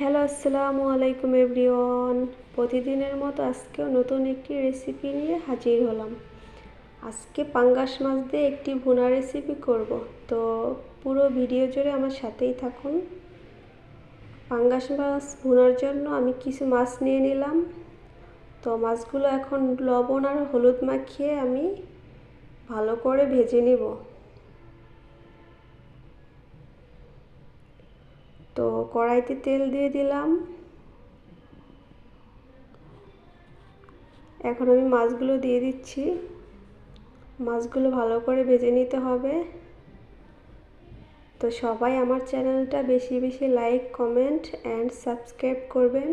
Hello, আসসালামু আলাইকুম everyone. প্রতিদিনের মতো আজকেও নতুন একটি রেসিপি নিয়ে হাজির হলাম। আজকে পাঙ্গাস মাছ দিয়ে একটি ভুনা রেসিপি করব। তো পুরো ভিডিও জুড়ে আমার সাথেই থাকুন। পাঙ্গাস মাছ ভুনার জন্য আমি কিছু মাছ নিয়ে নিলাম। তো মাছগুলো এখন লবণ আর হলুদ মাখিয়ে আমি ভালো করে ভেজে নিব। তো কড়াইতে তেল দিয়ে দিলাম। এখন আমি মাছগুলো দিয়ে দিচ্ছি। মাছগুলো ভালো করে ভেজে নিতে হবে। তো সবাই আমার চ্যানেলটা বেশি বেশি লাইক, কমেন্ট অ্যান্ড সাবস্ক্রাইব করবেন।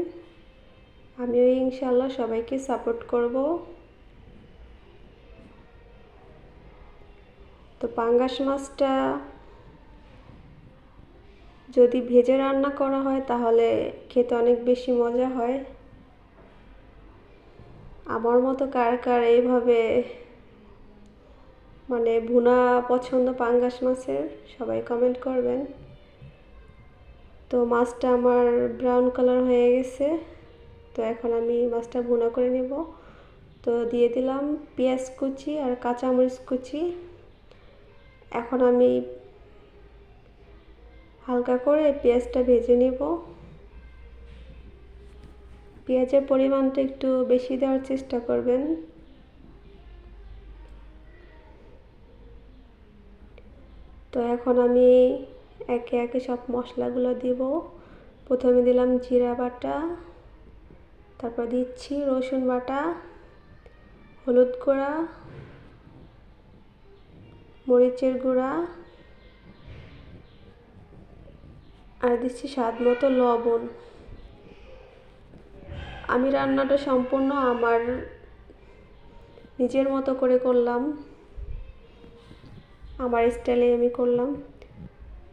আমিও ইনশাল্লাহ সবাইকে সাপোর্ট করব। তো পাঙ্গাস মাছটা যদি ভেজে রান্না করা হয়, তাহলে খেতে অনেক বেশি মজা হয়। আমার মতো কার কার এইভাবে মানে ভুনা পছন্দ পাঙ্গাস মাছের, সবাই কমেন্ট করবেন। তো মাছটা আমার ব্রাউন কালার হয়ে গেছে, তো এখন আমি মাছটা ভুনা করে নেব। তো দিয়ে দিলাম পেঁয়াজ কুচি আর কাঁচামরিচ কুচি। এখন আমি হালকা করে পেঁয়াজটা ভেজে নেব। পেঁয়াজের পরিমাণটা একটু বেশি দেওয়ার চেষ্টা করবেন। তো এখন আমি একে একে সব মশলাগুলো দিব। প্রথমে দিলাম জিরা বাটা, তারপর দিচ্ছি রসুন বাটা, হলুদ গুঁড়া, মরিচের গুঁড়া আর দিচ্ছি স্বাদ মতো লবণ। আমি রান্নাটা সম্পূর্ণ আমার নিজের মতো করে করলাম। আমার স্টাইলে আমি করলাম।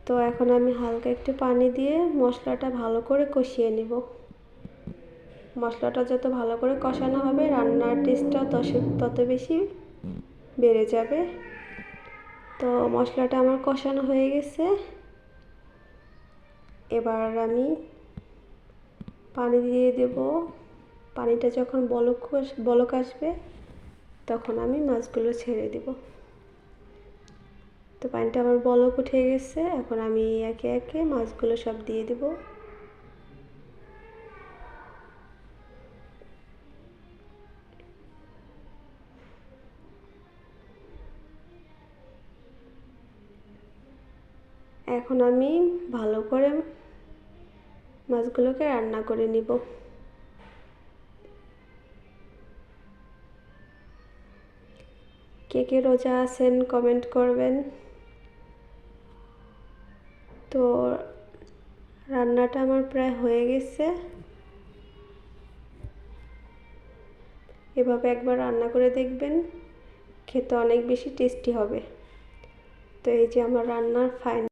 তো এখন আমি হালকা একটু পানি দিয়ে মশলাটা ভালো করে কষিয়ে নিব। মশলাটা যত ভালো করে কষানো হবে, রান্নার টেস্টটা তত বেশি বেড়ে যাবে। তো মশলাটা আমার কষানো হয়ে গেছে। এবার আমি পানি দিয়ে দেব। পানিটা যখন বলক বলক আসবে, তখন আমি মাছগুলো ছেড়ে দেব। তো পানিটা আমার বলক উঠে গেছে, এখন আমি একে একে মাছগুলো সব দিয়ে দেব। এখন আমি ভালো করে মাছগুলোকে রান্না করে নিব। কে কে রোজা আছেন কমেন্ট করবেন। তো রান্নাটা আমার প্রায় হয়ে গেছে। এভাবে একবার রান্না করে দেখবেন, খেতে অনেক বেশি টেস্টি হবে। তো এই যে আমার রান্নার ফাইন